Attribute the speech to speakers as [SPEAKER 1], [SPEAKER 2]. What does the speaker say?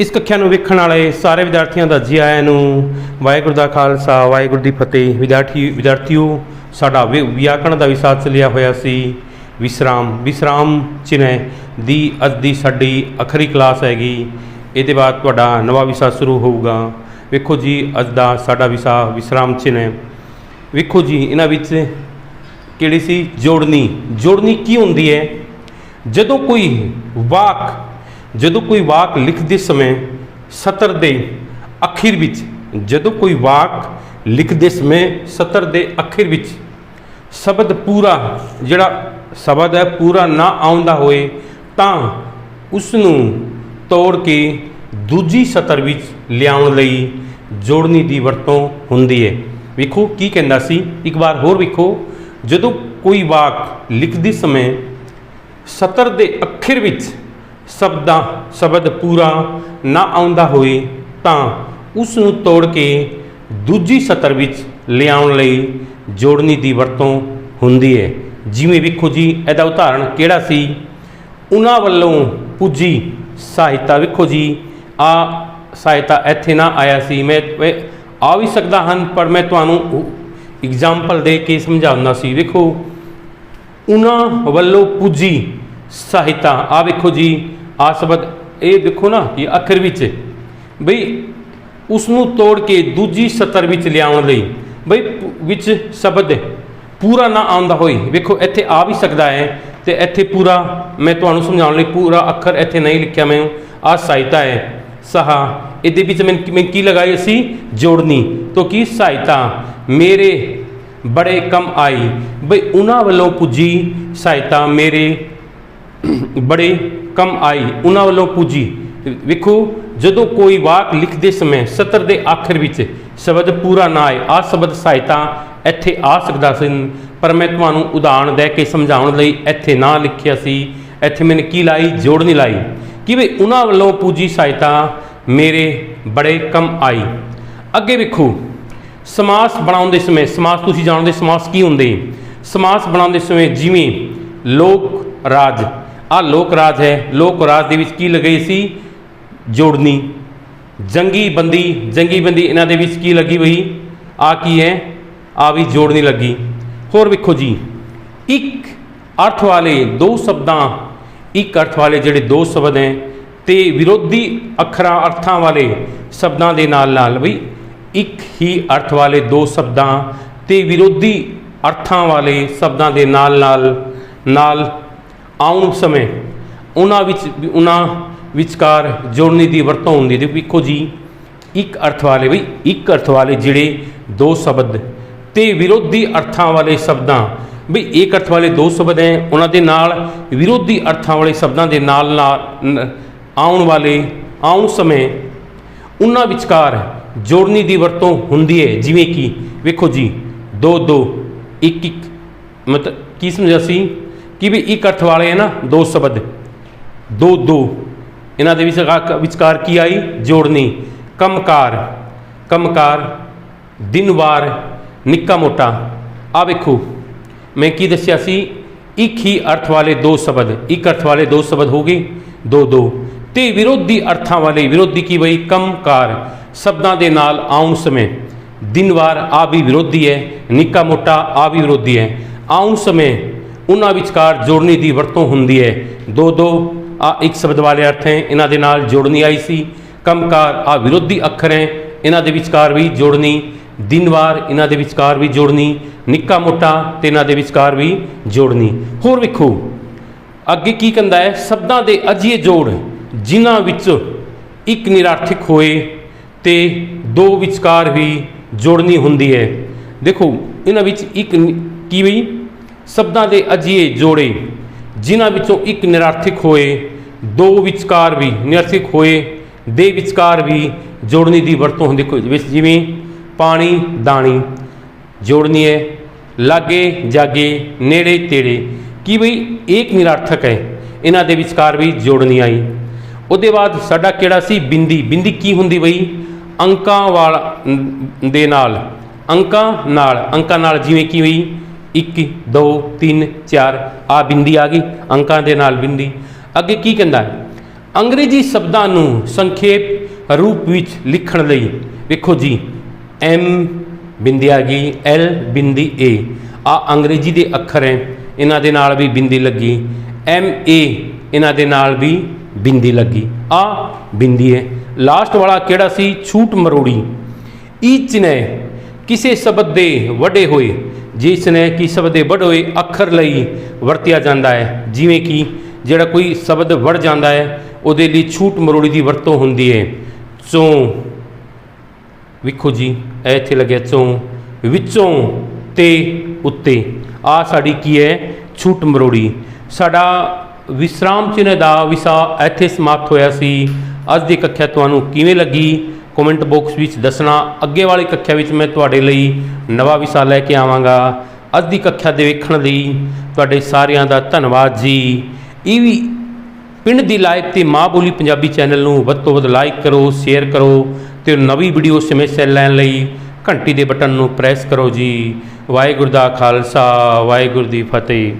[SPEAKER 1] ਇਸ ਕੱਖਿਆ ਨੂੰ ਵੇਖਣ ਵਾਲੇ ਸਾਰੇ ਵਿਦਿਆਰਥੀਆਂ ਦਾ ਜੀ ਆਇਆਂ ਨੂੰ ਵਾਹਿਗੁਰੂ ਦਾ ਖਾਲਸਾ, ਵਾਹਿਗੁਰੂ ਦੀ ਫਤਿਹ। ਵਿਦਿਆਰਥੀ ਵਿਦਿਆਰਥੀਓ, ਸਾਡਾ ਵਿ- ਵਿਆਕਰਣ ਦਾ ਵਿਸ਼ਾ ਚੱਲਿਆ ਹੋਇਆ ਸੀ। ਵਿਸਰਾਮ ਵਿਸਰਾਮ ਚਿਨ੍ਹ ਦੀ ਅੱਜ ਦੀ ਸਾਡੀ ਆਖਰੀ ਕਲਾਸ ਹੈਗੀ। ਇਹਦੇ ਬਾਅਦ ਤੁਹਾਡਾ ਨਵਾਂ ਵਿਸ਼ਾ ਸ਼ੁਰੂ ਹੋਊਗਾ। ਵੇਖੋ ਜੀ, ਅੱਜ ਦਾ ਸਾਡਾ ਵਿਸ਼ਾ ਵਿਸਰਾਮ ਚਿੰਨ੍ਹ। ਵੇਖੋ ਜੀ, ਇਹਨਾਂ ਵਿੱਚ ਕਿਹੜੀ ਸੀ? ਜੋੜਨੀ। ਜੋੜਨੀ ਕੀ ਹੁੰਦੀ ਹੈ? ਜਦੋਂ ਕੋਈ ਵਾਕ ਜਦੋਂ ਕੋਈ ਵਾਕ ਲਿਖਦੇ ਸਮੇਂ ਸਤਰ ਦੇ ਅਖੀਰ ਵਿੱਚ, ਜਦੋਂ ਕੋਈ ਵਾਕ ਲਿਖਦੇ ਸਮੇਂ ਸਤਰ ਦੇ ਅਖੀਰ ਵਿੱਚ ਸ਼ਬਦ ਪੂਰਾ, ਜਿਹੜਾ ਸ਼ਬਦ ਹੈ ਪੂਰਾ ਨਾ ਆਉਂਦਾ ਹੋਏ, ਤਾਂ ਉਸ ਨੂੰ ਤੋੜ ਕੇ ਦੂਜੀ ਸਤਰ ਵਿੱਚ ਲਿਆਉਣ ਲਈ ਜੋੜਨੀ ਦੀ ਵਰਤੋਂ ਹੁੰਦੀ ਹੈ। ਵੇਖੋ ਕੀ ਕਹਿੰਦਾ ਸੀ, ਇੱਕ ਵਾਰ ਹੋਰ ਵੇਖੋ, ਜਦੋਂ ਕੋਈ ਵਾਕ ਲਿਖਦੇ ਸਮੇਂ ਸਤਰ ਦੇ ਅਖੀਰ ਵਿੱਚ ਸ਼ਬਦਾਂ ਸ਼ਬਦ ਪੂਰਾ ਨਾ ਆਉਂਦਾ ਹੋਏ ਤਾਂ ਉਸ ਨੂੰ ਤੋੜ ਕੇ ਦੂਜੀ ਸਤਰ ਵਿੱਚ ਲਿਆਉਣ ਲਈ ਜੋੜਨੀ ਦੀ ਵਰਤੋਂ ਹੁੰਦੀ ਹੈ। ਜਿਵੇਂ ਵੇਖੋ ਜੀ, ਇਹਦਾ ਉਦਾਹਰਣ ਕਿਹੜਾ ਸੀ? ਉਹਨਾਂ ਵੱਲੋਂ ਪੁੱਜੀ ਸਹਾਇਤਾ। ਵੇਖੋ ਜੀ, ਆ ਸਹਾਇਤਾ ਇੱਥੇ ਨਾ ਆਇਆ ਸੀ। ਮੈਂ ਆ ਵੀ ਸਕਦਾ ਹਨ, ਪਰ ਮੈਂ ਤੁਹਾਨੂੰ ਐਗਜ਼ਾਮਪਲ ਦੇ ਕੇ ਸਮਝਾਉਣਾ ਸੀ। ਵੇਖੋ, ਉਹਨਾਂ ਵੱਲੋਂ ਪੁੱਜੀ ਸਹਾਇਤਾ। ਆ ਵੇਖੋ ਜੀ ਆ ਸ਼ਬਦ ਇਹ ਦੇਖੋ ਨਾ ਕਿ ਅੱਖਰ ਵਿੱਚ, ਬਈ ਉਸ ਨੂੰ ਤੋੜ ਕੇ ਦੂਜੀ ਸਤਰ ਵਿੱਚ ਲਿਆਉਣ ਲਈ, ਬਈ ਵਿੱਚ ਸ਼ਬਦ ਪੂਰਾ ਨਾ ਆਉਂਦਾ ਹੋਈ ਵੇਖੋ, ਇੱਥੇ ਆ ਵੀ ਸਕਦਾ ਹੈ ਤੇ ਇੱਥੇ ਪੂਰਾ, ਮੈਂ ਤੁਹਾਨੂੰ ਸਮਝਾਉਣ ਲਈ ਪੂਰਾ ਅੱਖਰ ਇੱਥੇ ਨਹੀਂ ਲਿਖਿਆ ਮੈਂ। ਆ ਸਹਾਇਤਾ ਹੈ। ਸਹਾ, ਇਹਦੇ ਵਿੱਚ ਮੈਂ ਮੈਂ ਕੀ ਲਗਾਈ ਅਸੀਂ ਜੋੜਨੀ। ਤੋਂ ਕੀ? ਸਹਾਇਤਾ। ਮੇਰੇ ਬੜੇ ਕੰਮ ਆਈ। ਬਈ ਉਹਨਾਂ ਵੱਲੋਂ ਪੁੱਜੀ ਸਹਾਇਤਾ ਮੇਰੇ ਬੜੇ ਕੰਮ ਆਈ, ਉਹਨਾਂ ਵੱਲੋਂ ਪੂਜੀ। ਵੇਖੋ, ਜਦੋਂ ਕੋਈ ਵਾਕ ਲਿਖਦੇ ਸਮੇਂ ਸਤਰ ਦੇ ਆਖਰ ਵਿੱਚ ਸ਼ਬਦ ਪੂਰਾ ਨਾ ਆਏ ਆ ਸ਼ਬਦ ਸਹਾਇਤਾ ਇੱਥੇ ਆ ਸਕਦਾ ਸੀ, ਪਰ ਮੈਂ ਤੁਹਾਨੂੰ ਉਦਾਹਰਣ ਦੇ ਕੇ ਸਮਝਾਉਣ ਲਈ ਇੱਥੇ ਨਾ ਲਿਖਿਆ ਸੀ। ਇੱਥੇ ਮੈਨੇ ਕੀ ਲਾਈ? ਜੋੜਨੀ ਲਾਈ। ਕਿ ਵੀ ਉਹਨਾਂ ਵੱਲੋਂ ਪੂਜੀ ਸਹਾਇਤਾ ਮੇਰੇ ਬੜੇ ਕੰਮ ਆਈ। ਅੱਗੇ ਵੇਖੋ, ਸਮਾਸ ਬਣਾਉਂਦੇ ਸਮੇਂ, ਸਮਾਸ ਤੁਸੀਂ ਜਾਣਦੇ ਸਮਾਸ ਕੀ ਹੁੰਦੇ? ਸਮਾਸ ਬਣਾਉਂਦੇ ਸਮੇਂ ਜਿਵੇਂ ਲੋਕ ਰਾਜ ਆ ਲੋਕ ਰਾਜ ਹੈ। ਲੋਕ ਰਾਜ ਦੇ ਵਿੱਚ ਕੀ ਲਗਾਈ ਸੀ? ਜੋੜਨੀ। ਜੰਗੀ ਬੰਦੀ ਜੰਗੀ ਬੰਦੀ ਇਹਨਾਂ ਦੇ ਵਿੱਚ ਕੀ ਲੱਗੀ ਹੋਈ ਆ ਕੀ ਹੈ? ਆ ਵੀ ਜੋੜਨੀ ਲੱਗੀ। ਹੋਰ ਵੇਖੋ ਜੀ, ਇੱਕ ਅਰਥ ਵਾਲੇ ਦੋ ਸ਼ਬਦਾਂ, ਇੱਕ ਅਰਥ ਵਾਲੇ ਜਿਹੜੇ ਦੋ ਸ਼ਬਦ ਹੈ ਤੇ ਵਿਰੋਧੀ ਅੱਖਰਾਂ ਅਰਥਾਂ ਵਾਲੇ ਸ਼ਬਦਾਂ ਦੇ ਨਾਲ ਨਾਲ ਵੀ ਇੱਕ ਹੀ ਅਰਥ ਵਾਲੇ ਦੋ ਸ਼ਬਦਾਂ ਤੇ ਵਿਰੋਧੀ ਅਰਥਾਂ ਵਾਲੇ ਸ਼ਬਦਾਂ ਦੇ ਨਾਲ ਨਾਲ ਨਾਲ ਆਉਣ ਸਮੇਂ ਉਹਨਾਂ ਵਿੱਚ ਉਹਨਾਂ ਵਿਚਕਾਰ ਜੋੜਨੀ ਦੀ ਵਰਤੋਂ ਹੁੰਦੀ ਹੈ ਵੇਖੋ ਜੀ, ਇੱਕ ਅਰਥ ਵਾਲੇ ਵੀ, ਇੱਕ ਅਰਥ ਵਾਲੇ ਜਿਹੜੇ ਦੋ ਸ਼ਬਦ ਤੇ ਵਿਰੋਧੀ ਅਰਥਾਂ ਵਾਲੇ ਸ਼ਬਦਾਂ, ਵੀ ਇੱਕ ਅਰਥ ਵਾਲੇ ਦੋ ਸ਼ਬਦ ਹੈ, ਉਹਨਾਂ ਦੇ ਨਾਲ ਵਿਰੋਧੀ ਅਰਥਾਂ ਵਾਲੇ ਸ਼ਬਦਾਂ ਦੇ ਨਾਲ ਨਾਲ ਆਉਣ ਵਾਲੇ, ਆਉਣ ਸਮੇਂ ਉਹਨਾਂ ਵਿਚਕਾਰ ਜੋੜਨੀ ਦੀ ਵਰਤੋਂ ਹੁੰਦੀ ਹੈ। ਜਿਵੇਂ ਕਿ, ਵੇਖੋ ਜੀ, ਦੋ ਦੋ, ਇੱਕ ਇੱਕ ਮਤਲਬ ਕੀ ਸਮਝਿਆ ਸੀ? ਕਿ ਵੀ ਇੱਕ ਅਰਥ ਵਾਲੇ ਹੈ ਨਾ, ਦੋ ਸ਼ਬਦ। ਦੋ ਦੋ। ਇਹਨਾਂ ਦੇ ਵਿੱਚ ਵਿਚਕਾਰ ਕੀ ਆਈ? ਜੋੜਨੀ। ਕੰਮਕਾਰ। ਕੰਮਕਾਰ, ਦਿਨਵਾਰ, ਨਿੱਕਾ ਮੋਟਾ। ਆ ਵੇਖੋ, ਮੈਂ ਕੀ ਦੱਸਿਆ ਸੀ? ਇੱਕ ਹੀ ਅਰਥ ਵਾਲੇ ਦੋ ਸ਼ਬਦ। ਇੱਕ ਅਰਥ ਵਾਲੇ ਦੋ ਸ਼ਬਦ ਹੋ ਗਏ। ਦੋ ਦੋ। ਤੇ ਵਿਰੋਧੀ ਅਰਥਾਂ ਵਾਲੇ, ਵਿਰੋਧੀ ਕੀ ਬਈ? ਕੰਮਕਾਰ। ਸ਼ਬਦਾਂ ਦੇ ਨਾਲ ਆਉਣ ਸਮੇਂ ਦਿਨ ਵਾਰ ਆ ਵੀ ਵਿਰੋਧੀ ਹੈ, ਨਿੱਕਾ ਮੋਟਾ ਆ ਵੀ ਵਿਰੋਧੀ ਹੈ। ਆਉਣ ਸਮੇਂ ਉਹਨਾਂ ਵਿਚਕਾਰ ਜੋੜਨੀ ਦੀ ਵਰਤੋਂ ਹੁੰਦੀ ਹੈ। ਦੋ ਦੋ, ਆ ਇੱਕ ਸ਼ਬਦ ਵਾਲੇ ਅਰਥ ਹੈ, ਇਹਨਾਂ ਦੇ ਨਾਲ ਜੋੜਨੀ ਆਈ ਸੀ। ਕੰਮਕਾਰ, ਆ ਵਿਰੋਧੀ ਅੱਖਰ ਹੈ, ਇਹਨਾਂ ਦੇ ਵਿਚਕਾਰ ਵੀ ਜੋੜਨੀ, ਦਿਨਵਾਰ ਇਹਨਾਂ ਦੇ ਵਿਚਕਾਰ ਵੀ ਜੋੜਨੀ, ਨਿੱਕਾ ਮੋਟਾ ਤੇ ਇਹਨਾਂ ਦੇ ਵਿਚਕਾਰ ਵੀ ਜੋੜਨੀ। ਹੋਰ ਵੇਖੋ, ਅੱਗੇ ਕੀ ਕਹਿੰਦਾ ਹੈ, ਸ਼ਬਦਾਂ ਦੇ ਅਜਿਹੇ ਜੋੜ ਜਿਨ੍ਹਾਂ ਵਿੱਚ ਇੱਕ ਨਿਰਾਰਥਕ ਹੋਏ ਤੇ ਦੋ ਵਿਚਕਾਰ ਵੀ ਜੋੜਨੀ ਹੁੰਦੀ ਹੈ। ਦੇਖੋ, ਇਹਨਾਂ ਵਿੱਚ ਇੱਕ ਕੀ ਵੀ ਸ਼ਬਦਾਂ ਦੇ ਅਜਿਹੇ ਜੋੜੇ, ਜਿਨ੍ਹਾਂ ਵਿੱਚੋਂ ਇੱਕ ਨਿਰਾਰਥਕ ਹੋਏ, ਦੋ ਵਿਚਕਾਰ ਵੀ ਨਿਰਾਰਥਕ ਹੋਏ, ਦੇ ਵਿਚਕਾਰ ਵੀ ਜੋੜਨੀ ਦੀ ਵਰਤੋਂ ਹੁੰਦੀ ਕੋਈ ਵਿੱਚ ਜਿਵੇਂ ਪਾਣੀ, ਦਾਣੀ ਜੋੜਨੀ ਹੈ, ਲਾਗੇ, ਜਾਗੇ, ਨੇੜੇ, ਤੇੜੇ। ਕੀ ਬਈ ਇੱਕ ਨਿਰਾਰਥਕ ਹੈ, ਇਹਨਾਂ ਦੇ ਵਿਚਕਾਰ ਵੀ ਜੋੜਨੀ ਆਈ। ਉਹਦੇ ਬਾਅਦ ਸਾਡਾ ਕਿਹੜਾ ਸੀ? ਬਿੰਦੀ। ਬਿੰਦੀ ਕੀ ਹੁੰਦੀ ਬਈ? ਅੰਕਾਂ ਵਾਲ ਦੇ ਨਾਲ। ਅੰਕਾਂ ਨਾਲ। ਅੰਕਾਂ ਨਾਲ ਜਿਵੇਂ ਕਿ ਹੋਈ? 1 2 3 4 ਆ ਬਿੰਦੀ ਆ ਗਈ, ਅੰਕਾਂ ਦੇ ਨਾਲ ਬਿੰਦੀ। ਅੱਗੇ ਕੀ ਕਹਿੰਦਾ ਹੈ? ਅੰਗਰੇਜ਼ੀ ਸ਼ਬਦਾਂ ਨੂੰ ਸੰਖੇਪ ਰੂਪ ਵਿੱਚ ਲਿਖਣ ਲਈ ਵੇਖੋ ਜੀ, ਐਮ ਬਿੰਦੀ ਆ ਗਈ, ਐਲ ਬਿੰਦੀ ਏ। ਆ ਅੰਗਰੇਜ਼ੀ ਦੇ ਅੱਖਰ ਹੈ, ਇਹਨਾਂ ਦੇ ਨਾਲ ਵੀ ਬਿੰਦੀ ਲੱਗੀ। ਐਮ ਏ, ਇਹਨਾਂ ਦੇ ਨਾਲ ਵੀ ਬਿੰਦੀ ਲੱਗੀ। ਆ ਬਿੰਦੀ ਹੈ। ਲਾਸਟ ਵਾਲਾ ਕਿਹੜਾ ਸੀ? ਛੂਟ ਮਰੋੜੀ। ਈਚ ਨੇ ਕਿਸੇ ਸ਼ਬਦ ਦੇ ਵੱਡੇ ਹੋਏ। ਜਿਸ ਨੇ ਕਿ ਸ਼ਬਦ ਦੇ ਵੱਡੇ ਹੋਏ ਅੱਖਰ ਲਈ ਵਰਤਿਆ ਜਾਂਦਾ ਹੈ। ਜਿਵੇਂ ਕਿ ਜਿਹੜਾ ਕੋਈ ਸ਼ਬਦ ਵੜ ਜਾਂਦਾ ਹੈ, ਉਹਦੇ ਲਈ ਛੂਟ ਮਰੋੜੀ ਦੀ ਵਰਤੋਂ ਹੁੰਦੀ ਹੈ। ਚੋਂ, ਵੇਖੋ ਜੀ ਇੱਥੇ ਲੱਗਿਆ ਚੋਂ, ਵਿੱਚੋਂ ਤੇ ਉੱਤੇ। ਆ ਸਾਡੀ ਕੀ ਹੈ? ਛੂਟ ਮਰੋੜੀ। ਸਾਡਾ ਵਿਸਰਾਮ ਚਿੰਨ੍ਹ ਦਾ ਵਿਸ਼ਾ ਇੱਥੇ ਸਮਾਪਤ ਹੋਇਆ ਸੀ। ਅੱਜ ਦੀ ਕੱਖਿਆ ਤੁਹਾਨੂੰ ਕਿਵੇਂ ਲੱਗੀ? ਕਮੈਂਟ ਬਾਕਸ ਵਿੱਚ ਦੱਸਣਾ। ਅੱਗੇ ਵਾਲੀ ਕੱਖਿਆ ਵਿੱਚ ਮੈਂ ਤੁਹਾਡੇ ਲਈ ਨਵਾਂ ਵਿਸ਼ਾ ਲੈ ਕੇ ਆਵਾਂਗਾ। ਅੱਜ ਦੀ ਕੱਖਿਆ ਦੇ ਵੇਖਣ ਲਈ ਤੁਹਾਡੇ ਸਾਰਿਆਂ ਦਾ ਧੰਨਵਾਦ ਜੀ। ਇਹ ਵੀ ਪਿੰਡ ਦੀ ਲਾਇਕ ਤੇ ਮਾਂ ਬੋਲੀ ਪੰਜਾਬੀ ਚੈਨਲ ਨੂੰ ਵੱਧ ਤੋਂ ਵੱਧ ਲਾਈਕ ਕਰੋ ਸ਼ੇਅਰ ਕਰੋ ਤੇ ਨਵੀਂ ਵੀਡੀਓ ਸਮੇਂ ਸਿਰ ਲੈਣ ਲਈ ਘੰਟੀ ਦੇ ਬਟਨ ਨੂੰ ਪ੍ਰੈਸ ਕਰੋ ਜੀ। ਵਾਹਿਗੁਰੂ ਦਾ ਖਾਲਸਾ, ਵਾਹਿਗੁਰੂ ਦੀ ਫਤਿਹ।